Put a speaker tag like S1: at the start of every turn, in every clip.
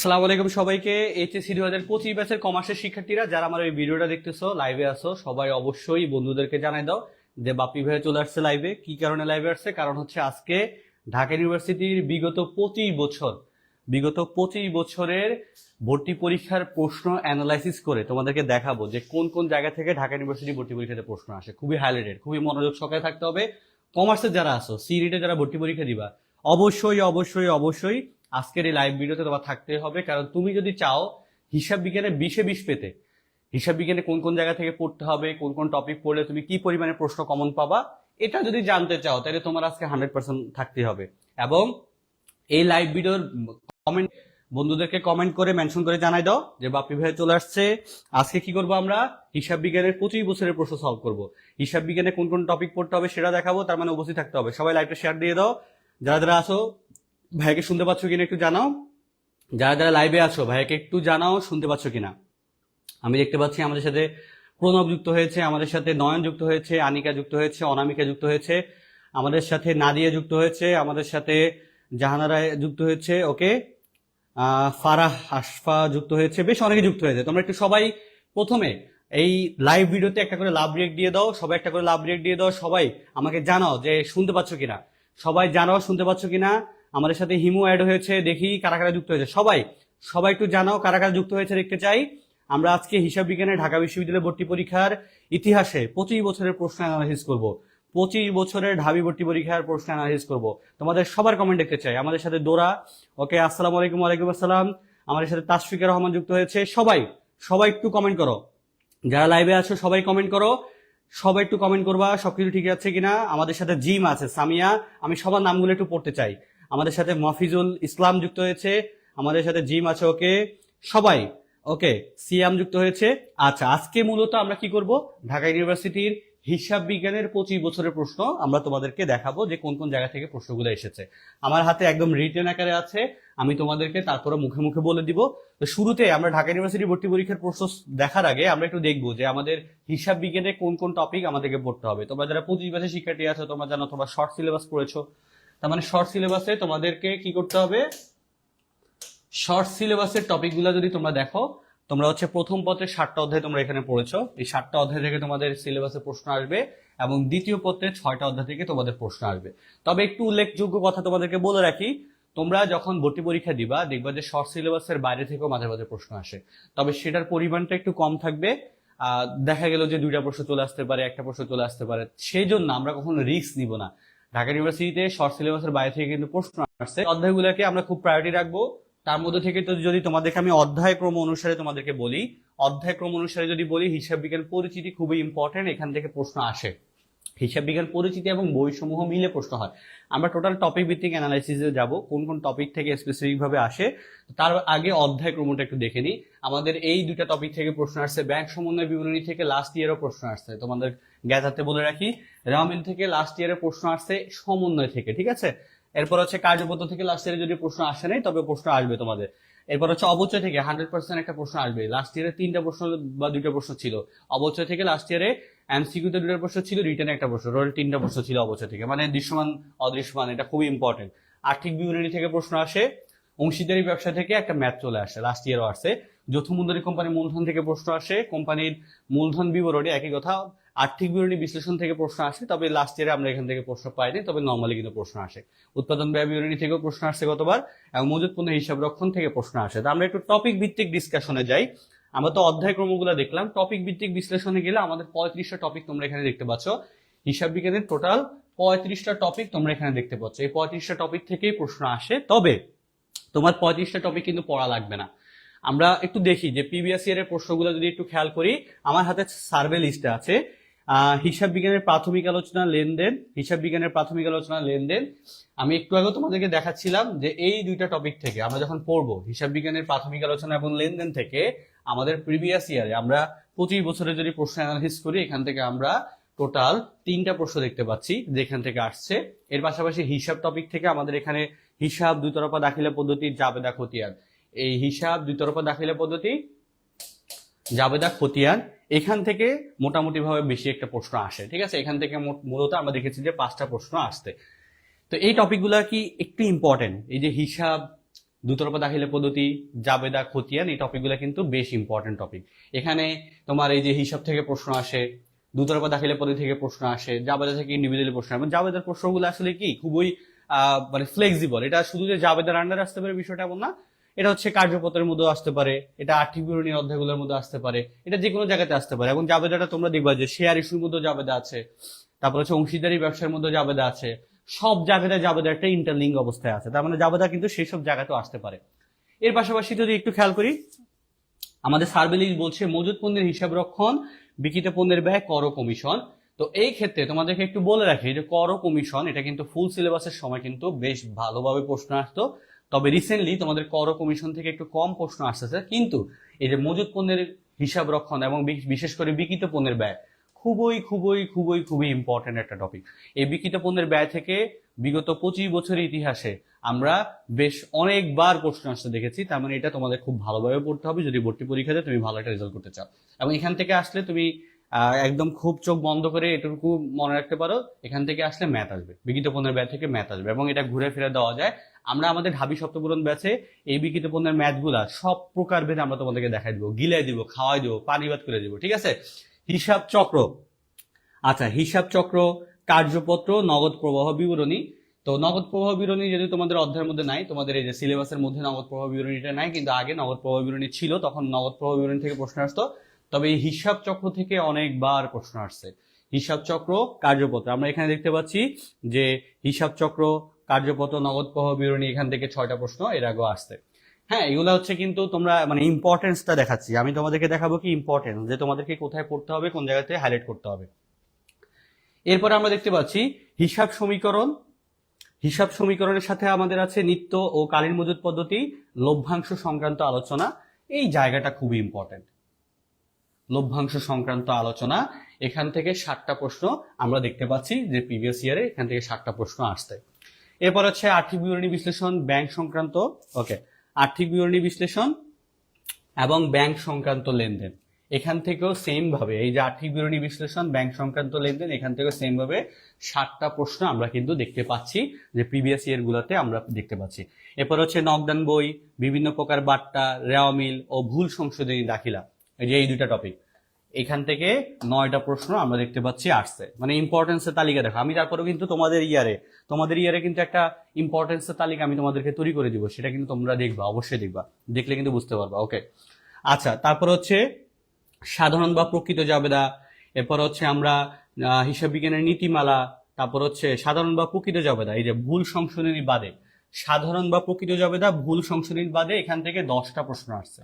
S1: আসসালামু আলাইকুম সবাইকে। এইচএসসি দু হাজার পঁচিশ ব্যাচের কমার্সের শিক্ষার্থীরা, যারা আমার এই ভিডিওটা দেখতেছো লাইভে আসো সবাই অবশ্যই বন্ধুদেরকে জানাই দাও যে বাপি ভাই চলে আসছে লাইভে কি কারণে লাইভে আসছে? কারণ হচ্ছে আজকে ঢাকা ইউনিভার্সিটির বিগত পঁচিশ বছর, বিগত পঁচিশ বছরের ভর্তি পরীক্ষার প্রশ্ন অ্যানালাইসিস করে তোমাদেরকে দেখাবো যে কোন কোন জায়গা থেকে ঢাকা ইউনিভার্সিটি ভর্তি পরীক্ষাতে প্রশ্ন আসে। খুবই হাইলাইটেড খুবই মনোযোগ সহকারে থাকতে হবে। কমার্সের যারা আসো সিরিটে যারা ভর্তি পরীক্ষা দিবা, অবশ্যই অবশ্যই অবশ্যই আজকের এই লাইভ ভিডিওতে তোমার থাকতে হবে, কারণ তুমি যদি চাও হিসাব বিজ্ঞানে বিশে বিশ পেতে, হিসাব বিজ্ঞানে কোন কোন জায়গা থেকে পড়তে হবে, কোন কোন টপিক পড়লে তুমি কি পরিমাণে প্রশ্ন কমন পাবা, এটা যদি জানতে চাও, তাহলে তোমার আজকে হান্ড্রেড পার্সেন্ট থাকতে হবে। এবং এই লাইভ ভিডিওর কমেন্ট বন্ধুদেরকে কমেন্ট করে মেনশন করে জানাই দাও যে বাপি ভাই চলে আসছে। আজকে কি করব আমরা? হিসাব বিজ্ঞানের পঁচিশ বছরের প্রশ্ন সলভ করব। হিসাব বিজ্ঞানে কোন কোন টপিক পড়তে হবে সেটা দেখাবো, তার মানে উপস্থিত থাকতে হবে। সবাই লাইভটা শেয়ার দিয়ে দাও। যারা যারা আসো ভাইকে শুনতে পাচ্ছ কিনা একটু জানাও। যারা যারা লাইভে আছো, ভাইকে একটু জানাও শুনতে পাচ্ছ কিনা। আমি দেখতে পাচ্ছি আমাদের সাথে প্রণব যুক্ত হয়েছে, আমাদের সাথে নয়ন যুক্ত হয়েছে, আনিকা যুক্ত হয়েছে, অনামিকা যুক্ত হয়েছে, আমাদের সাথে নাদিয়া যুক্ত হয়েছে, আমাদের সাথে জাহানারা যুক্ত হয়েছে, ওকে? ফারাহ আশফা যুক্ত হয়েছে, বেশ অনেকে যুক্ত হয়েছে। তোমরা একটু সবাই প্রথমে এই লাইভ ভিডিওতে একটা করে লাভ রিয়েক্ট দিয়ে দাও, সবাই একটা করে লাভ রিয়েক্ট দিয়ে দাও, সবাই আমাকে জানাও যে শুনতে পাচ্ছ কিনা। সবাই জানাও শুনতে পাচ্ছ কিনা? আমাদের সাথে হিমু অ্যাড হয়েছে, দেখি কারা কারা যুক্ত হয়েছে। সবাই সবাই একটু জানাও কারা কারা যুক্ত হয়েছে দেখতে চাই। আমরা আজকে হিসাব বিজ্ঞানে ঢাকা বিশ্ববিদ্যালয় ভর্তি পরীক্ষার ইতিহাসে পঁচিশ বছরের প্রশ্ন অ্যানালাইসিস করব। পঁচিশ বছরের ঢাবি ভর্তি পরীক্ষার প্রশ্ন অ্যানালাইসিস করব। তোমাদের সবার কমেন্ট দেখতে চাই। আমাদের সাথে দোরা, ওকে, আসসালামু আলাইকুম, ওয়ালাইকুম আসসালাম। আমাদের সাথে তাসফিকা রহমান যুক্ত হয়েছে। সবাই সবাই একটু কমেন্ট করো। যারা লাইভে আছো, সবাই কমেন্ট করো। সবাই একটু কমেন্ট করবা, সবকিছু ঠিক আছে কিনা? আমাদের সাথে জিম আছে, সামিয়া। আমি সবার নামগুলো একটু পড়তে চাই। আমাদের সাথে মফিজুল ইসলাম যুক্ত হয়েছে, আমাদের সাথে জিম আছে, ওকে? সবাই, ওকে, সিয়াম যুক্ত হয়েছে। আচ্ছা আজকে মূলত আমরা কি করব? ঢাকা ইউনিভার্সিটির হিসাব বিজ্ঞানের পঁচিশ বছরের প্রশ্ন আমরা তোমাদেরকে দেখাবো যে কোন কোন জায়গা থেকে প্রশ্নগুলো এসেছে। আমার হাতে একদম রিটেন আকারে আছে, আমি তোমাদেরকে তারপরে মুখে মুখে বলে দিব। তো শুরুতে আমরা ঢাকা ইউনিভার্সিটি ভর্তি পরীক্ষার প্রশ্ন দেখার আগে আমরা একটু দেখব যে আমাদের হিসাব বিজ্ঞানে কোন কোন টপিক আমাদেরকে পড়তে হবে। তোমরা যারা পঁচিশ বছর শিক্ষার্থী আছো, তোমরা জানো, তোমরা শর্ট সিলেবাস পড়েছো তার মানে শর্ট সিলেবাসে তোমাদেরকে কি করতে হবে? শর্ট সিলেবাসের টপিকগুলো যদি তোমরা দেখো, তোমরা হচ্ছে প্রথম পত্রের ষাটটা অধ্যায় তোমরা এখানে পড়েছো। এই ষাটটা অধ্যায় থেকে তোমাদের সিলেবাসে প্রশ্ন আসবে এবং দ্বিতীয় পত্রের ছয়টা অধ্যায় থেকে তোমাদের প্রশ্ন আসবে। তবে একটু উল্লেখযোগ্য কথা তোমাদেরকে বলে রাখি, তোমরা যখন ভর্তি পরীক্ষা দিবা, দেখবা যে শর্ট সিলেবাসের বাইরে থেকেও মাঝে মাঝে প্রশ্ন আসে। তবে সেটার পরিমাণটা একটু কম থাকবে। দেখা গেল যে দুইটা প্রশ্ন চলে আসতে পারে, একটা প্রশ্ন চলে আসতে পারে। সেই জন্য আমরা কখনো রিস্ক নিব না। ঢাকা ইউনিভার্সিটিতে শর্ট সিলেবাসের বাইরে থেকে কিন্তু প্রশ্ন আসছে। অধ্যায়গুলোকে আমরা খুব প্রায়োরিটি রাখব। তার মধ্যে থেকে তো যদি তোমাদেরকে আমি অধ্যায় ক্রম অনুসারে তোমাদেরকে বলি অধ্যায় ক্রম অনুসারে যদি বলি, হিসাব বিজ্ঞান পরিচিতি খুবই ইম্পর্টেন্ট এখান থেকে প্রশ্ন আসে। হিসাব বিজ্ঞান পরিচিতি এবং বইসমূহ মিলে প্রশ্ন হয়। আমরা টোটাল টপিক ভিত্তিক অ্যানালাইসিসে যাব, কোন কোন টপিক থেকে স্পেসিফিক ভাবে আসে, তার আগে অধ্যায় ক্রমটা একটু দেখে নিই। আমাদের এই দুটা টপিক থেকে প্রশ্ন আসছে, ব্যাংক সমন্বয় বিবরণী থেকে লাস্ট ইয়ারও প্রশ্ন আসছে, তোমাদের জ্ঞাতার্থে বলে রাখি। রামিল থেকে লাস্ট ইয়ারে প্রশ্ন আসছে সমন্বয় থেকে, ঠিক আছে? এরপর হচ্ছে কার্যপত্র থেকে লাস্ট ইয়ারে যদি প্রশ্ন আসে নাই, তবে প্রশ্ন আসবে তোমাদের। এরপর হচ্ছে অবচয় থেকে হান্ড্রেড পার্সেন্ট একটা প্রশ্ন আসবে। লাস্ট ইয়ারে তিনটা প্রশ্ন বা দুইটা প্রশ্ন ছিল। অবচয় থেকে লাস্ট ইয়ারে এমসিকিউতে দুটো প্রশ্ন ছিল রিটার্নে একটা প্রশ্ন। টোটাল তিনটা প্রশ্ন ছিল অবচয় থেকে। মানে দৃশ্যমান, অদৃশ্যমান, এটা খুবই ইম্পর্টেন্ট আর্থিক বিবরণী থেকে প্রশ্ন আসে, অংশীদারি ব্যবসা থেকে একটা ম্যাথ চলে আসে লাস্ট ইয়ারও আসে যৌথ মূলধনী কোম্পানির মূলধন থেকে প্রশ্ন আসে কোম্পানির মূলধন বিবরণী, একই কথা, আর্থিক বিবরণী বিশ্লেষণ থেকে প্রশ্ন আসে, তবে লাস্ট ইয়ারে আমরা এখান থেকে প্রশ্ন পাইনি, তবে নর্মালি কিন্তু প্রশ্ন আসে। উৎপাদন ব্যয় বিবরণী থেকেও প্রশ্ন আসছে গতবার, এবং মজুত পণ্য হিসাব রক্ষণ থেকে প্রশ্ন আসে। তো আমরা একটু টপিক ভিত্তিক ডিসকাশনে যাই। আমরা তো অধ্যায় ক্রমগুলো দেখলাম। টপিক ভিত্তিক বিশ্লেষণে গেলে আমাদের পঁয়ত্রিশটা টপিক তোমরা এখানে দেখতে পাচ্ছ। হিসাব বিজ্ঞানের টোটাল পঁয়ত্রিশটা টপিক তোমরা এখানে দেখতে পাচ্ছ। এই পঁয়ত্রিশটা টপিক থেকেই প্রশ্ন আসে। তবে তোমার পঁয়ত্রিশটা টপিক কিন্তু পড়া লাগবে না। আমরা একটু দেখি যে প্রিভিয়াস ইয়ারের প্রশ্নগুলো যদি একটু খেয়াল করি, আমার হাতে সার্ভে লিস্টে আছে। হিসাব বিজ্ঞানের প্রাথমিক আলোচনা লেনদেন, হিসাব বিজ্ঞানের প্রাথমিক আলোচনা লেনদেন। আমি একটু আগে তোমাদেরকে দেখাচ্ছিলাম যে এই দুইটা টপিক থেকে আমরা যখন পড়ব, হিসাব বিজ্ঞানের প্রাথমিক আলোচনা এবং লেনদেন থেকে, আমাদের প্রিভিয়াস ইয়ারে আমরা পঁচিশ বছরে যদি প্রশ্ন অ্যানালিস করি, এখান থেকে আমরা টোটাল তিনটা প্রশ্ন দেখতে পাচ্ছি, যেখান থেকে আসছে। এর পাশাপাশি হিসাব টপিক থেকে আমাদের এখানে হিসাব দুতরফা দাখিলা পদ্ধতি, জাবেদা খতিয়ান। এই হিসাব দুতরফা দাখিলা পদ্ধতি, জাবেদা খতিয়ান এখান থেকে মোটামুটি ভাবে বেশি একটা প্রশ্ন আসে, ঠিক আছে? এখান থেকে মূলত আমরা দেখেছি যে পাঁচটা প্রশ্ন আসতে তো এই টপিকগুলো কি একটু ইম্পর্টেন্ট এই যে হিসাব, দুতরফা দাখিলে পদ্ধতি, জাবেদা, খতিয়ান, এই টপিকগুলো কিন্তু বেশ ইম্পর্টেন্ট টপিক এখানে তোমার এই যে হিসাব থেকে প্রশ্ন আসে, দুতরফা দাখিলের পদ্ধতি থেকে প্রশ্ন আসে, জাবেদা থেকে ইন্ডিভিজুয়ালি প্রশ্ন এবং জাবেদার প্রশ্নগুলো আসলে কি? খুবই মানে ফ্লেক্সিবল এটা শুধু যে জাবেদার আন্ডার আসতে পারে বিষয়টা এমন না এটা হচ্ছে কার্যপত্রের মধ্যে আসতে পারে, এটা আর্থিক বিবরণী অধ্যায়গুলোর মধ্যে আসতে পারে, এটা যে কোনো জায়গাতে আসতে পারে। এবং জাবেদাটা তোমরা দেখবা যে শেয়ার ইস্যুর মধ্যে জাবেদা আছে, তারপর হচ্ছে অংশীদারি ব্যবসার মধ্যে জাবেদা আছে, সব জায়গাতে জাবেদা একটা ইন্টারলিঙ্ক অবস্থায় আছে, তার মানে জাবেদা কিন্তু সেই সব জায়গাতেও আসতে পারে। এর পাশাপাশি যদি একটু খেয়াল করি, আমাদের সার্ভেলিজ বলছে মজুদ পণ্যের হিসাব রক্ষণ, বিক্রিত পণ্যের ব্যয়, কর কমিশন। তো এই ক্ষেত্রে তোমাদেরকে একটু বলে রাখি যে কর কমিশন, এটা কিন্তু ফুল সিলেবাসের সময় কিন্তু বেশ ভালোভাবে প্রশ্ন আসতো। তবে রিসেন্টলি তোমাদের কর কমিশন থেকে একটু কম প্রশ্ন আসতেছে, কিন্তু এই যে মজুদ পণ্যের হিসাব রক্ষণ এবং বিশেষ করে বিক্রিত পণ্যের ব্যয়, খুবই খুবই খুবই খুবই ইম্পর্টেন্ট একটা টপিক এই বিক্রিত পণ্যের ব্যয় থেকে বিগত পঁচিশ বছরের ইতিহাসে আমরা বেশ অনেকবার প্রশ্ন আসতে দেখেছি, তার মানে এটা তোমাদের খুব ভালোভাবে পড়তে হবে, যদি ভর্তি পরীক্ষাতে তুমি ভালো একটা রেজাল্ট করতে চাও। এবং এখান থেকে আসলে তুমি একদম খুব চোখ বন্ধ করে এটুকু মনে রাখতে পারো, এখান থেকে আসলে ম্যাথ আসবে বিকৃত পণ্যের ব্যয় থেকে ম্যাথ আসবে এবং এটা ঘুরে ফিরে দেওয়া যায় আমরা আমাদের ঢাবি সপ্তপূরণ ব্যাচে এই বিকৃত পণ্যের ম্যাথগুলা সব প্রকার ভেদে আমরা তোমাদেরকে দেখাই দিব। গিলাই দিব, খাওয়াই দিব পানিবাদ করে দিব, ঠিক আছে? হিসাব চক্র। আচ্ছা হিসাব চক্র, কার্যপত্র, নগদ প্রবাহ বিবরণী। তো নগদ প্রবাহ বিবরণী যদি তোমাদের অধ্যায়ের মধ্যে নাই, তোমাদের এই যে সিলেবাসের মধ্যে নগদ প্রবাহ বিবরণীটা নাই, কিন্তু আগে নগদ প্রবাহ বিবরণী ছিল, তখন নগদ প্রবাহ বিবরণী থেকে প্রশ্ন আসতো। তবে এই হিসাব চক্র থেকে অনেকবার প্রশ্ন আসছে। হিসাব চক্র, কার্যপত্র। আমরা এখানে দেখতে পাচ্ছি যে হিসাব চক্র কার্যপত্র নগদ প্রবাহ বিবরণী, এখান থেকে ছয়টা প্রশ্ন, এর আগেও আসছে। হ্যাঁ এগুলো হচ্ছে কিন্তু তোমরা মানে ইম্পর্টেন্সটা দেখাচ্ছি। আমি তোমাদেরকে দেখাবো কি ইম্পর্টেন্স যে তোমাদেরকে কোথায় পড়তে হবে, কোন জায়গাতে হাইলাইট করতে হবে। এরপরে আমরা দেখতে পাচ্ছি, হিসাব সমীকরণ। হিসাব সমীকরণের সাথে আমাদের আছে নিত্য ও কালীন মজুদ পদ্ধতি, লভ্যাংশ সংক্রান্ত আলোচনা। এই জায়গাটা খুবই ইম্পর্টেন্ট লভ্যাংশ সংক্রান্ত আলোচনা, এখান থেকে ষাটটা প্রশ্ন আমরা দেখতে পাচ্ছি, যে প্রিভিয়াস ইয়ারে এখান থেকে ষাটটা প্রশ্ন আসছে। এরপর হচ্ছে আর্থিক বিবরণী বিশ্লেষণ, ব্যাংক সংক্রান্ত, ওকে, আর্থিক বিবরণী বিশ্লেষণ এবং ব্যাংক সংক্রান্ত লেনদেন। এখান থেকেও সেম ভাবে, এই যে আর্থিক বিবরণী বিশ্লেষণ, ব্যাংক সংক্রান্ত লেনদেন, এখান থেকেও সেম ভাবে ষাটটা প্রশ্ন আমরা কিন্তু দেখতে পাচ্ছি যে প্রিভিয়াস ইয়ার গুলাতে আমরা দেখতে পাচ্ছি। এরপর হচ্ছে নকদান বই, বিভিন্ন প্রকার বার্তা, রেওয়া মিল ও ভুল সংশোধনী দাখিলা। এই যে এই দুইটা টপিক এখান থেকে নয়টা প্রশ্ন আমরা দেখতে পাচ্ছি আসছে। মানে ইম্পর্টেন্সের তালিকা দেখো। আমি তারপরেও কিন্তু তোমাদের ইয়ারে তোমাদের ইয়ারে কিন্তু একটা ইম্পর্টেন্সের তালিকা আমি তোমাদেরকে তৈরি করে দিব। সেটা কিন্তু তোমরা দেখবা, অবশ্যই দেখবা। দেখলে কিন্তু বুঝতে পারবা। ওকে আচ্ছা তারপর হচ্ছে সাধারণ বা প্রকৃত জাবেদা, এরপর হচ্ছে আমরা হিসাব বিজ্ঞানের নীতিমালা, তারপর হচ্ছে সাধারণ বা প্রকৃত জাবেদা, এই যে ভুল সংশোধনী বাদে। সাধারণ বা প্রকৃত জাবেদা, ভুল সংশোধনী বাদে এখান থেকে দশটা প্রশ্ন আসছে।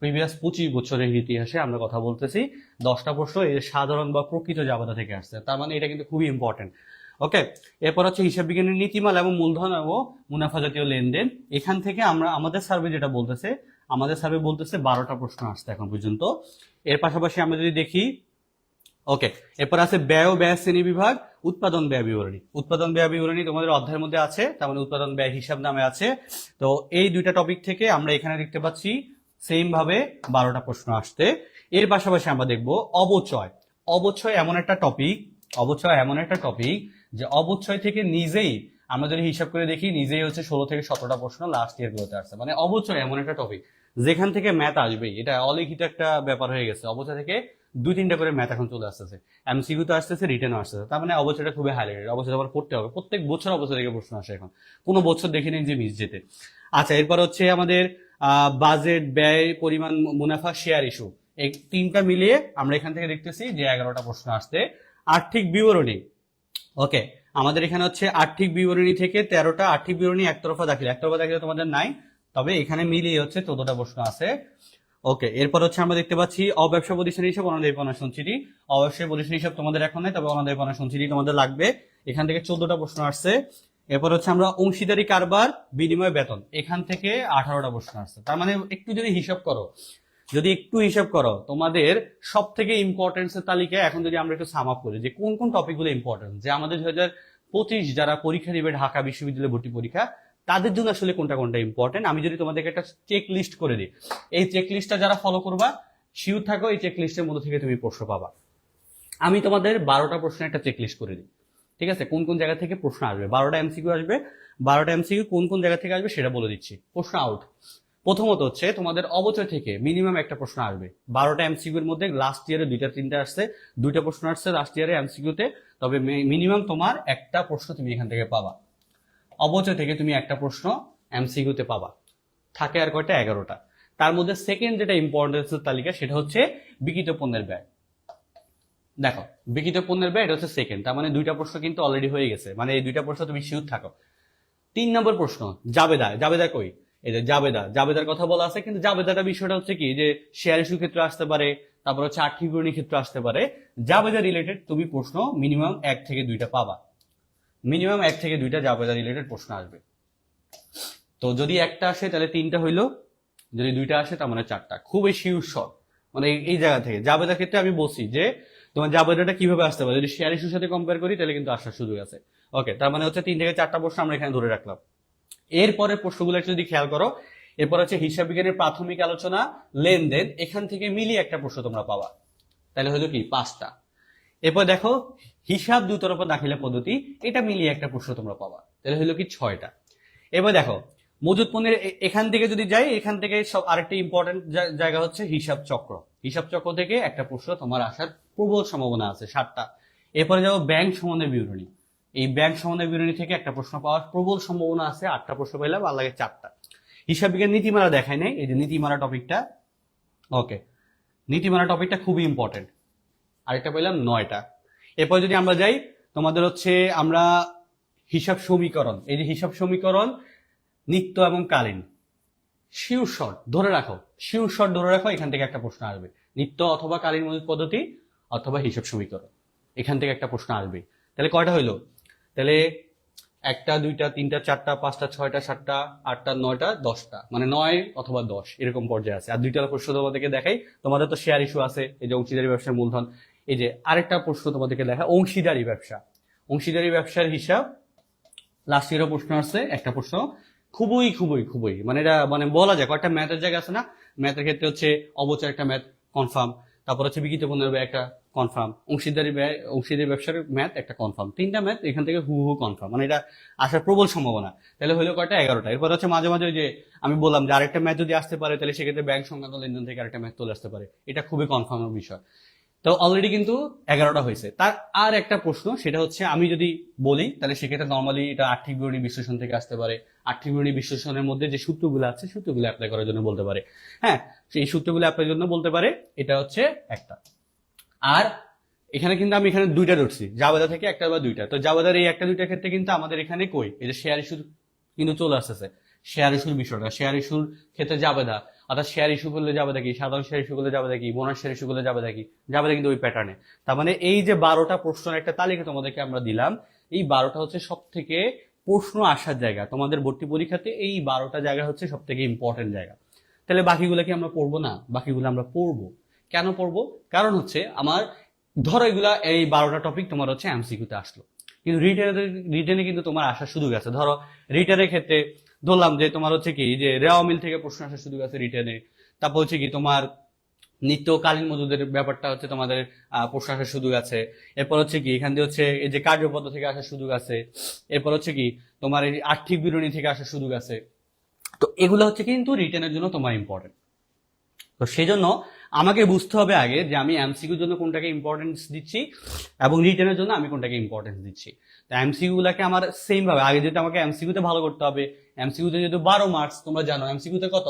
S1: প্রিভিয়াস পঁচিশ বছরের ইতিহাসে আমরা কথা বলতেছি। দশটা প্রশ্ন এর সাধারণ বা প্রকৃত জাবেদা থেকে আসছে। তার মানে এটা কিন্তু খুবই ইম্পর্টেন্ট ওকে এরপর হচ্ছে হিসাব বিজ্ঞানের নীতিমালা এবং মূলধন ও মুনাফা জাতীয় লেনদেন। এখান থেকে আমরা, আমাদের সার্ভে যেটা বলতেছে, আমাদের সার্ভে বলতেছে বারোটা প্রশ্ন আসছে এখন পর্যন্ত। এর পাশাপাশি আমরা যদি দেখি ওকে এরপর আছে ব্যয় ও ব্যয় শ্রেণি বিভাগ, উৎপাদন ব্যয় বিবরণী। উৎপাদন ব্যয় বিবরণী তোমাদের অধ্যায়ের মধ্যে আছে, তার মানে উৎপাদন ব্যয় হিসাব নামে আছে। তো এই দুইটা টপিক থেকে আমরা এখানে দেখতে পাচ্ছি সেম ভাবে বারোটা প্রশ্ন আসতে এর পাশাপাশি আমরা দেখব অবচয়। অবচয় এমন একটা টপিক অবচয় এমন একটা টপিক যে অবচয় থেকে নিজেই আমরা যদি হিসাব করে দেখি, নিজেই হচ্ছে ষোলো থেকে সতেরোটা প্রশ্ন লাস্ট ইয়ার গুলোতে আসছে। মানে অবচয় এমন একটা টপিক যেখান থেকে ম্যাথ আসবেই। এটা অলিখিত একটা ব্যাপার হয়ে গেছে। অবচয় থেকে দুই তিনটা করে ম্যাথ এখন চলে আসতেছে। এমসিকিউ তো আসতেছে রিটার্নও আসতেছে। তার মানে অবচয়টা খুবই হাইলাইটেড অবচয় আবার পড়তে হবে। প্রত্যেক বছর অবচয় থেকে প্রশ্ন আসে এখন। কোনো বছর দেখিনি যে মিস যেতে। আচ্ছা এরপর হচ্ছে আমাদের বাজেট ব্যয়, পরিমাণ মুনাফা শেয়ার ইস্যু এই তিনটা মিলিয়ে আমরা এখান থেকে দেখতেছি যে এগারোটা প্রশ্ন আসতে আর্থিক বিবরণী। ওকে, আমাদের এখানে হচ্ছে আর্থিক বিবরণী থেকে তেরোটা। আর্থিক বিবরণী একতরফা দাখিল। একতরফা দাখিল তোমাদের নাই, তবে এখানে মিলিয়ে হচ্ছে চোদ্দটা প্রশ্ন আছে। ওকে, এরপর হচ্ছে আমরা দেখতে পাচ্ছি অব্যবসা প্রতিষ্ঠান হিসাব অনাদায়ী পণা সঞ্চিতি। অব্যবসায়ী প্রতিষ্ঠান হিসাব তোমাদের এখন নাই, তবে অনাদায়ী পণা সঞ্চিতি তোমাদের লাগবে। এখান থেকে চোদ্দটা প্রশ্ন আসছে। এরপর হচ্ছে আমরা অংশীদারি কারবার, বিনিময় বেতন। এখান থেকে আঠারোটা প্রশ্ন আসছে। তার মানে একটু যদি হিসাব করো, যদি একটু হিসাব করো, তোমাদের সব থেকে ইম্পর্টেন্সের তালিকায় এখন যদি আমরা একটু সাম আপ করি, যে কোন কোন টপিকগুলো ইম্পর্টেন্ট যে আমাদের দুই হাজার পঁচিশ যারা পরীক্ষা দিবে ঢাকা বিশ্ববিদ্যালয়ে ভর্তি পরীক্ষা, তাদের জন্য আসলে কোনটা কোনটা ইম্পর্টেন্ট আমি যদি তোমাদেরকে একটা চেক লিস্ট করে দিই। এই চেক লিস্টটা যারা ফলো করবা শিওর থাকো এই চেক লিস্টের মধ্যে থেকে তুমি প্রশ্ন পাবা। আমি তোমাদের বারোটা প্রশ্নের একটা চেক লিস্ট করে দিই। ঠিক আছে? কোন কোন জায়গা থেকে প্রশ্ন আসবে? বারোটা এমসিকিউ আসবে। বারোটা এমসিকিউ কোন কোন জায়গা থেকে আসবে সেটা বলে দিচ্ছি। প্রশ্ন আউট প্রথমত হচ্ছে, তোমাদের অবচয় থেকে মিনিমাম একটা প্রশ্ন আসবে। বারোটা এমসিকিউর মধ্যে লাস্ট ইয়ারে দুইটা, তিনটা আসছে, দুইটা প্রশ্ন আসছে লাস্ট ইয়ারে এমসিকিউতে তবে মিনিমাম তোমার একটা প্রশ্ন তুমি এখান থেকে পাবা। অবচয় থেকে তুমি একটা প্রশ্ন এমসিকিউতে পাবা। থাকে আর কয়টা? এগারোটা। তার মধ্যে সেকেন্ড যেটা ইম্পর্টেন্সের তালিকা, সেটা হচ্ছে বিকিত পণ্যের ব্যয়। দেখো, বিকিত পণ্যের ব্যয়, এটা হচ্ছে সেকেন্ড তার মানে দুইটা প্রশ্ন কিন্তু অলরেডি হয়ে গেছে। মানে এই দুইটা প্রশ্ন তুমি শিওর থাকো। তিন নম্বর প্রশ্ন, জাবেদা জাবেদা কই? এই যে জাবেদা, জাবেদার কথা বলা আছে, কিন্তু জাবেদাটা বিষয়টা হচ্ছে কি? যে শেয়ার ইস্যু ক্ষেত্রে আসতে পারে, তারপর হচ্ছে আর্থিক ক্ষেত্রে আসতে পারে। জাবেদা রিলেটেড তুমি প্রশ্ন মিনিমাম এক থেকে দুইটা পাবা। মিনিমাম এক থেকে দুইটা জাবেদা রিলেটেড প্রশ্ন আসবে। তো যদি একটা আসে, তাহলে তিনটা হইল। যদি দুইটা আসে, তার মানে চারটা। খুবই শিওর শর্ট মানে এই জায়গা থেকে জাবেদার ক্ষেত্রে আমি বলছি যে তোমার জাবেদাটা কীভাবে আসতে পারে? যদি শেয়ার ইস্যুর সাথে কম্পেয়ার করি, তাহলে কিন্তু আসার সুযোগ আছে। ওকে তার মানে হচ্ছে তিন থেকে চারটা প্রশ্ন আমরা এখানে ধরে রাখলাম। এরপরে প্রশ্নগুলো যদি খেয়াল করো, এরপর হচ্ছে হিসাব বিজ্ঞানের প্রাথমিক আলোচনা, লেনদেন, এখান থেকে মিলিয়ে একটা প্রশ্ন তোমরা পাবা। তাহলে হলো কি? পাঁচটা। এরপর দেখো, হিসাব দুতরফা দাখিলা পদ্ধতি, এটা মিলিয়ে একটা প্রশ্ন তোমরা পাবা। তাহলে হলো কি? ছয়টা। এবার দেখো মজুদ পণ্যের এখান থেকে যদি যাই, এখান থেকে সব আরেকটা ইম্পর্টেন্ট জায়গা হচ্ছে হিসাব চক্র। হিসাব চক্র থেকে একটা প্রশ্ন তোমার আসার প্রবল সম্ভাবনা আছে, সাতটা। এরপরে যাব ব্যাংক সম্বন্ধে বিবরণী এই ব্যাংক সম্বন্ধে বিবরণী থেকে একটা প্রশ্ন পাওয়ার প্রবল সম্ভাবনা আছে, আটটা প্রশ্ন পাইলাম আর লাগে চারটা। হিসাব বিজ্ঞান নীতিমালা দেখায় নাই, এই যে নীতিমালা টপিকটা। ওকে, নীতিমালা টপিকটা খুবই ইম্পর্টেন্ট আরেকটা পেলাম নয়টা। এরপর যদি আমরা যাই, তোমাদের হচ্ছে আমরা হিসাব সমীকরণ। এই যে হিসাব সমীকরণ নিত্য এবং কালীন। শিউর শর্ট ধরে রাখো। শিউর শর্ট ধরে রাখো, এখান থেকে একটা প্রশ্ন আসবে। নিত্য অথবা কালীন মজুদ পদ্ধতি অথবা হিসাব সমীকরণ। এখান থেকে একটা প্রশ্ন আসবে। তাহলে কয়টা হইল? তাহলে একটা, দুইটা, তিনটা, চারটা, পাঁচটা, ছয়টা, সাতটা, আটটা, নয়টা, দশটা। মানে নয় অথবা দশ, এরকম পর্যায়ে আছে। আর দুইটা প্রশ্ন তোমাদেরকে দেখাই। তোমাদের তো শেয়ার ইস্যু আছে, এই যে অংশীদারি ব্যবসার মূলধন। এই যে আরেকটা প্রশ্ন তোমাদেরকে দেখা, অংশীদারি ব্যবসা। অংশীদারি ব্যবসার হিসাব লাস্ট ইয়ারও প্রশ্ন আসছে, একটা প্রশ্ন। খুবই খুবই খুবই। মানে এটা মানে বলা যায়, কয়েকটা ম্যাথের জায়গা আছে না? ম্যাথের ক্ষেত্রে হচ্ছে অবচয় একটা ম্যাথ কনফার্ম তারপর হচ্ছে বিকিত পণ্যের ব্যয় একটা কনফার্ম অংশীদারি ব্যয়, অংশীদারি ব্যবসার ম্যাথ একটা কনফার্ম তিনটা ম্যাথ এখান থেকে হু হু কনফার্ম মানে এটা আসার প্রবল সম্ভাবনা। তাহলে হলো কয়টা? এগারোটা। এরপর হচ্ছে মাঝে মাঝে যে আমি বললাম যে আরেকটা ম্যাথ যদি আসতে পারে, তাহলে সেক্ষেত্রে ব্যাংক সংক্রান্ত লেনদেন থেকে আরেকটা ম্যাথ চলে আসতে পারে। এটা খুবই কনফার্মের বিষয়। তো অলরেডি কিন্তু এগারোটা হয়েছে। তার আর একটা প্রশ্ন, সেটা হচ্ছে আমি যদি বলি, তাহলে সেক্ষেত্রে নর্মালি এটা আর্থিক বিবরণী বিশ্লেষণ থেকে আসতে পারে। বিবরণী বিশ্লেষণের মধ্যে যে সূত্রগুলো আছে, সূত্রগুলো অ্যাপ্লাই করার জন্য বলতে পারে। হ্যাঁ সেই সূত্রগুলো অ্যাপ্লাই জন্য বলতে পারে, এটা হচ্ছে একটা। আর এখানে কিন্তু আমি এখানে দুইটা ধরছি জাবেদা থেকে একটা বা দুইটা। তো জাবেদার এই একটা দুইটা ক্ষেত্রে কিন্তু আমাদের এখানে কই? এই যে শেয়ার ইস্যু কিন্তু চলে আসতেছে। শেয়ার ইস্যুর বিষয়টা শেয়ার ইস্যুর ক্ষেত্রে জাবেদা অর্থাৎ শেয়ার ইস্যু করলে যাবে দেখি সাধারণ শেয়ার ইস্যু করলে যাবে দেখি বোনাস শেয়ার ইস্যু করলে যাবে দেখি যাবে কিন্তু ওই প্যাটার্নে তার মানে এই যে বারোটা প্রশ্নের একটা তালিকা তোমাদেরকে আমরা দিলাম, এই বারোটা হচ্ছে সব থেকে প্রশ্ন আসার জায়গা। তোমাদের ভর্তি পরীক্ষাতে এই বারোটা জায়গা হচ্ছে সব থেকে ইম্পর্টেন্ট জায়গা। তাহলে বাকিগুলো কি আমরা পড়ব না? বাকিগুলো আমরা পড়ব। কেন পড়ব? কারণ হচ্ছে আমার, ধরো এগুলা এই বারোটা টপিক তোমার হচ্ছে এমসিকিউতে আসলো। কিন্তু রিটার্নে রিটার্নে কিন্তু তোমার আসার সুযোগ আছে। ধরো রিটার্নের ক্ষেত্রে ধরলাম যে তোমার হচ্ছে কি, যে রেওয়া মিল থেকে প্রশ্ন আসার সুযোগ আছে রিটার্নে তারপর হচ্ছে কি তোমার নিত্যকালীন মজুদের ব্যাপারটা হচ্ছে তোমাদের প্রশ্ন আসার সুযোগ আছে। এরপর হচ্ছে কি, এখান দিয়ে হচ্ছে এই যে কার্যপদ্ধ থেকে আসার সুযোগ আছে। এরপর হচ্ছে কি, তোমার এই আর্থিক বিবরণী থেকে আসার সুযোগ আছে। তো এগুলো হচ্ছে কিন্তু রিটার্নের জন্য তোমার ইম্পর্টেন্ট তো সেই জন্য আমাকে বুঝতে হবে আগে যে আমি এমসিকিউর জন্য কোনটাকে ইম্পর্টেন্স দিচ্ছি এবং রিটার্নের জন্য আমি কোনটাকে ইম্পর্টেন্স দিচ্ছি। তো এমসিকিউ গুলাকে আমার সেম ভাবে, আগে যেহেতু আমাকে এমসিকিউতে ভালো করতে হবে এমসিকিউতে যেহেতু বারো মার্কস তোমরা জানো এমসিকিউতে কত?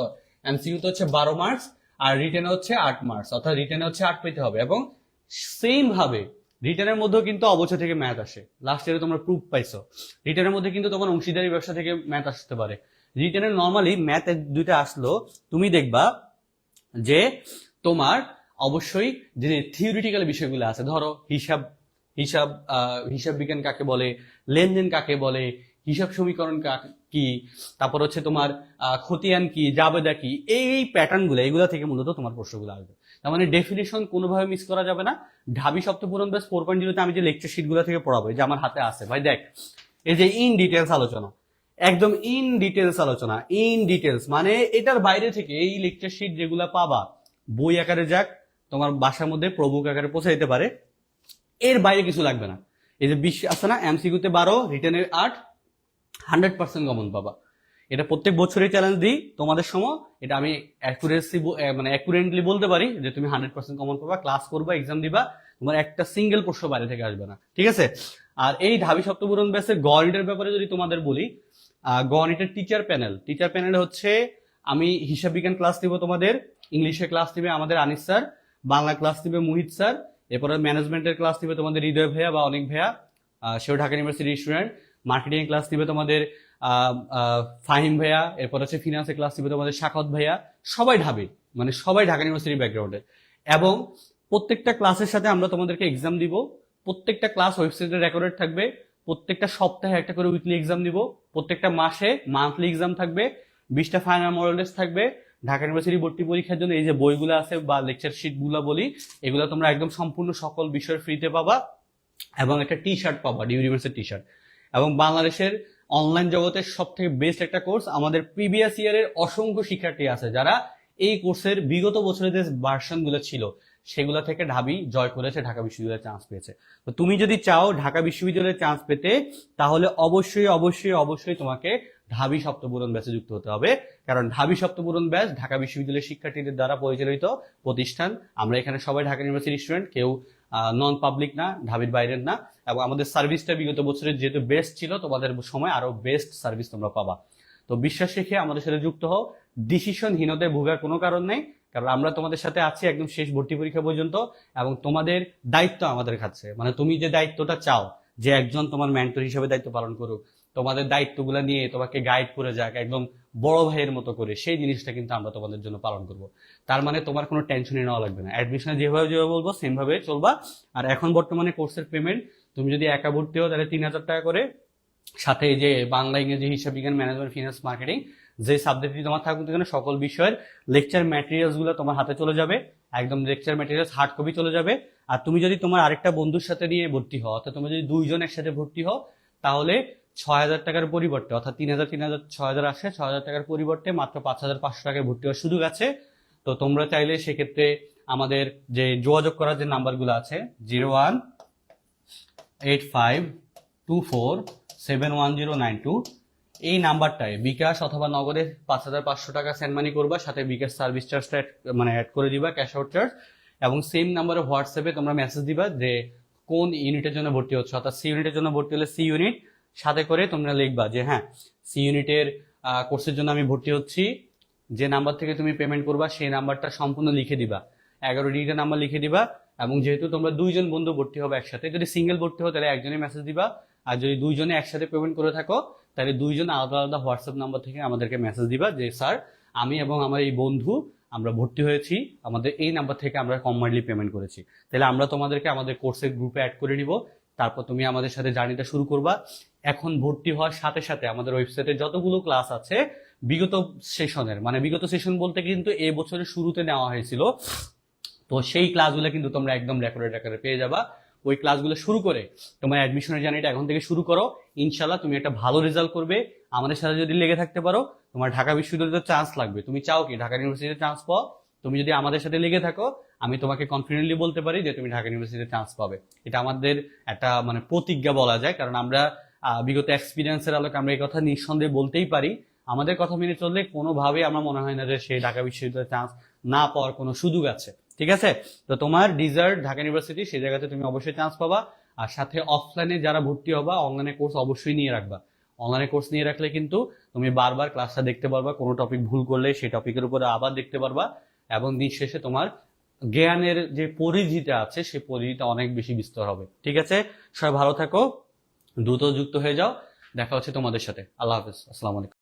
S1: এমসিকিউতে হচ্ছে বারো মার্কস আর রিটার্নে হচ্ছে আট মার্কস অর্থাৎ রিটার্নে হচ্ছে আট পেতে হবে এবং সেম ভাবে রিটার্নের মধ্যেও কিন্তু অবচয় থেকে ম্যাথ আসে। লাস্ট ইয়ারে তোমরা প্রুফ পাইছো। রিটার্নের মধ্যে কিন্তু তোমার অংশীদারি ব্যবসা থেকে ম্যাথ আসতে পারে। রিটার্নের নর্মালি ম্যাথ দুইটা আসলো, তুমি দেখবা যে তোমার অবশ্যই যে থিওরিটিক্যাল বিষয়গুলো আছে, ধরো হিসাব হিসাব হিসাব বিজ্ঞান কাকে বলে, লেনদেন কাকে বলে, হিসাব সমীকরণ কি, তারপর হচ্ছে তোমার খতিয়ান কি, জাবেদা কি, এই প্যাটার্নগুলো এইগুলো থেকে মূলত তোমার প্রশ্নগুলো আসবে। তার মানে ডেফিনেশন কোনোভাবে মিস করা যাবে না। ঢাবি সপ্তাহ পূরণ বেস ফোর পয়েন্ট জিরোতে আমি যে লেকচার শিটগুলো থেকে পড়াবো যে আমার হাতে আছে, ভাই দেখ, এই যে ইন ডিটেলস আলোচনা, একদম ইন ডিটেলস আলোচনা ইন ডিটেলস মানে এটার বাইরে থেকে এই লেকচার শিট যেগুলো পাবা, বই আকারে যাক, তোমার বাসার মধ্যে প্রবুক আকারে পৌঁছে যেতে পারে, এর বাইরে কিছু লাগবে না। এই যে বিশ আছে না এমসিকিউতে বারো রিটার্নের আট হান্ড্রেড পার্সেন্ট কমন পাবা। এটা প্রত্যেক বছরই চ্যালেঞ্জ দিই তোমাদের সময় এটা আমি অ্যাকুরেসি মানে অ্যাকুরেন্টলি বলতে পারি যে তুমি হান্ড্রেড পার্সেন্ট কমন পাবা ক্লাস করবা এক্সাম দিবা তোমার একটা সিঙ্গেল প্রশ্ন বাইরে থেকে আসবে না ঠিক আছে? আর এই ঢাবি সপ্তপূরণ ব্যাসের গণিতের ব্যাপারে যদি তোমাদের বলি আহ, গণিতের টিচার প্যানেল টিচার প্যানেল হচ্ছে আমি হিসাব বিজ্ঞান ক্লাস দিব তোমাদের ইংলিশে ক্লাস দিবে আমাদের আনিস স্যার বাংলা ক্লাস দিবে মুহিত স্যার এরপরে ম্যানেজমেন্টের ক্লাস দিবে তোমাদের হৃদয় ভাইয়া বা অনেক ভাইয়া সেও ঢাকা ইউনিভার্সিটির স্টুডেন্ট মার্কেটিং ক্লাস দিবে তোমাদের ফাহিম ভাইয়া, এরপর হচ্ছে ফিনান্সের ক্লাস দিবে তোমাদের শাকত ভাইয়া, সবাই ঢাবে মানে সবাই ঢাকা ইউনিভার্সিটি ব্যাকগ্রাউন্ডে এবং প্রত্যেকটা ক্লাসের সাথে আমরা তোমাদেরকে এক্সাম দিব, প্রত্যেকটা ক্লাস ওয়েবসাইটে রেকর্ডেড থাকবে, প্রত্যেকটা সপ্তাহে একটা করে উইকলি এক্সাম দিব, প্রত্যেকটা মাসে মান্থলি এক্সাম থাকবে, বিশটা ফাইনাল মডেল থাকবে, ঢাকা ইউনিভার্সিটি ভর্তি পরীক্ষার জন্য এই যে বইগুলো আছে বা লেকচার শিটগুলো বলি, এগুলো তোমরা একদম সম্পূর্ণ সকল বিষয়ের ফ্রিতে পাবা, এবং একটা টি শার্ট পাবা ডিউ টি শার্ট এবং বাংলাদেশের অনলাইন জগতের সব থেকে বেস্ট একটা কোর্স আমাদের প্রিভিয়াস ইয়ারের অসংখ্য শিক্ষার্থী আছে যারা এই কোর্সের বিগত বছরের যে ভার্সনগুলো ছিল, সেগুলো থেকে ঢাবি জয় করেছে, ঢাকা বিশ্ববিদ্যালয়ে চান্স পেয়েছে। তো তুমি যদি চাও ঢাকা বিশ্ববিদ্যালয়ে চান্স পেতে, তাহলে অবশ্যই অবশ্যই অবশ্যই তোমাকে ঢাবি সপ্তপূরণ ব্যাচে যুক্ত হতে হবে। কারণ ঢাবি সপ্তপূরণ ব্যাচ ঢাকা বিশ্ববিদ্যালয়ের শিক্ষার্থীদের দ্বারা পরিচালিত প্রতিষ্ঠান। আমরা এখানে সবাই ঢাকা ইউনিভার্সিটি স্টুডেন্ট কেউ নন পাবলিক না, ঢাবির বাইরের না। এবং আমাদের সার্ভিসটা বিগত বছরের যেহেতু বেস্ট ছিল, তোমাদের সময় আরও বেস্ট সার্ভিস তোমরা পাবা। তো বিশ্বাস রেখে আমাদের সাথে যুক্ত হও। ডিসিশনহীনতায় ভোগার কোনো কারণ নেই, কারণ আমরা তোমাদের সাথে আছি একদম শেষ ভর্তি পরীক্ষা পর্যন্ত এবং তোমাদের দায়িত্ব আমাদের কাছে। মানে তুমি যে দায়িত্বটা চাও যে একজন তোমার মেন্টর হিসেবে দায়িত্ব পালন করুক, তোমাদের দায়িত্বগুলো নিয়ে তোমাকে গাইড করে যাক, একদম বড় ভাইয়ের মতো করে, সেই জিনিসটা কিন্তু আমরা তোমাদের জন্য পালন করব। তার মানে তোমার কোনো টেনশনই নেওয়া লাগবে না। অ্যাডমিশনে যেভাবে যেভাবে বলব সেম ভাবে চলবা। আর এখন বর্তমানে কোর্সের পেমেন্ট তুমি যদি একা ভর্তি হও, তাহলে তিন হাজার টাকা করে সাথে যে বাংলা, ইংরেজি, হিসাব বিজ্ঞান ম্যানেজমেন্ট ফিনান্স মার্কেটিং যে সাবজেক্টটি তোমার থাকুক না সকল বিষয়ের লেকচার ম্যাটেরিয়ালসগুলো তোমার হাতে চলে যাবে। একদম লেকচার ম্যাটেরিয়ালস হার্ড কপি চলে যাবে। আর তুমি যদি তোমার আরেকটা বন্ধুর সাথে নিয়ে ভর্তি হও, অর্থাৎ তুমি যদি দুইজন একসাথে ভর্তি হও, তাহলে ছয় হাজার টাকার পরিবর্তে, অর্থাৎ তিন হাজার তিন হাজার, ছয় হাজার আসে, ছয় হাজার টাকার পরিবর্তে মাত্র পাঁচ হাজার পাঁচশো টাকায় ভর্তি হওয়ার সুযোগ আছে। তো তোমরা চাইলে সেক্ষেত্রে আমাদের যে যোগাযোগ করার যে নাম্বারগুলো আছে zero one eight five two four seven one zero nine two এই নাম্বারটায় বিকাশ অথবা নগদে পাঁচ হাজার পাঁচশো টাকা সেন্ড মানি করবা, সাথে বিকাশ সার্ভিস চার্জটা মানে অ্যাড করে দিবা ক্যাশ আউট চার্জ এবং সেম নাম্বারে হোয়াটসঅ্যাপে তোমরা মেসেজ দিবা যে কোন ইউনিটের জন্য ভর্তি হচ্ছে। অর্থাৎ সি ইউনিটের জন্য ভর্তি হলে সি ইউনিট সাথে করে তোমরা লিখবা যে হ্যাঁ সি ইউনিটের কোর্সের জন্য আমি ভর্তি হচ্ছি। যে নাম্বার থেকে তুমি পেমেন্ট করবা, সেই নাম্বারটা সম্পূর্ণ লিখে দিবা। এগারো ডিজিটের নাম্বার লিখে দিবা। এবং যেহেতু তোমরা দুইজন বন্ধু ভর্তি হবে একসাথে, যদি সিঙ্গেল ভর্তি হও তাহলে একজনই মেসেজ দিবা, আর যদি দুইজনে একসাথে পেমেন্ট করে থাকো, তাহলে দুইজন আলাদা আলাদা হোয়াটসঅ্যাপ নাম্বার থেকে আমাদেরকে মেসেজ দিবা যে স্যার আমি এবং আমার এই বন্ধু, আমরা ভর্তি হয়েছি, আমাদের এই নাম্বার থেকে আমরা কমার্ডলি পেমেন্ট করেছি। তাহলে আমরা তোমাদেরকে আমাদের কোর্সের গ্রুপে অ্যাড করে নিব, তারপর তুমি আমাদের সাথে জার্নিটা শুরু করবা। এখন ভর্তি হওয়ার সাথে সাথে আমাদের ওয়েবসাইটে যতগুলো ক্লাস আছে, বিগত সেশনের মানে বিগত সেশন বলতে কিন্তু এই বছরের শুরুতে নেওয়া হয়েছিল তো সেই ক্লাসগুলো কিন্তু তোমরা একদম রেকর্ডেড আকারে পেয়ে যাবা। ওই ক্লাসগুলো শুরু করে তোমার অ্যাডমিশনের জার্নিটা এখন থেকে শুরু করো। ইনশাল্লাহ তুমি একটা ভালো রেজাল্ট করবে। আমাদের সাথে যদি লেগে থাকতে পারো, তোমার ঢাকা বিশ্ববিদ্যালয়ে চান্স লাগবে। তুমি চাও কি ঢাকা ইউনিভার্সিটিতে চান্স পাও? তুমি যদি আমাদের সাথে লেগে থাকো, আমি তোমাকে কনফিডেন্টলি বলতে পারি যে তুমি ঢাকা ইউনিভার্সিটিতে চান্স পাবে। এটা আমাদের একটা মানে প্রতিজ্ঞা বলা যায়। কারণ আমরা বিগত এক্সপিরিয়েন্সের আলোকে আমরা এই কথা নিঃসন্দেহে বলতেই পারি। আমাদের কথা মেনে চললে কোনোভাবেই আমার মনে হয় না যে সে ঢাকা বিশ্ববিদ্যালয়ে চান্স না পাওয়ার কোনো সুযোগ আছে। ঠিক আছে? তো তোমার ডিজার্ট ঢাকা ইউনিভার্সিটি সেই জায়গাতে তুমি অবশ্যই চান্স পাবা। আর সাথে অফলাইনে যারা ভর্তি হবা অনলাইনে কোর্স অবশ্যই নিয়ে রাখবা। অনলাইনে কোর্স নিয়ে রাখলে কিন্তু তুমি বারবার ক্লাসটা দেখতে পারবা, কোনো টপিক ভুল করলে সেই টপিকের উপরে আবার দেখতে পারবা। এবং দিন শেষে তোমার জ্ঞানের যে পরিধিটা আছে, সেই পরিধিটা অনেক বেশি বিস্তর হবে। ঠিক আছে? সবাই ভালো থাকো, দ্রুত যুক্ত হয়ে যাও। দেখা হচ্ছে তোমাদের সাথে। আল্লাহ হাফিজ। আসসালামু আলাইকুম।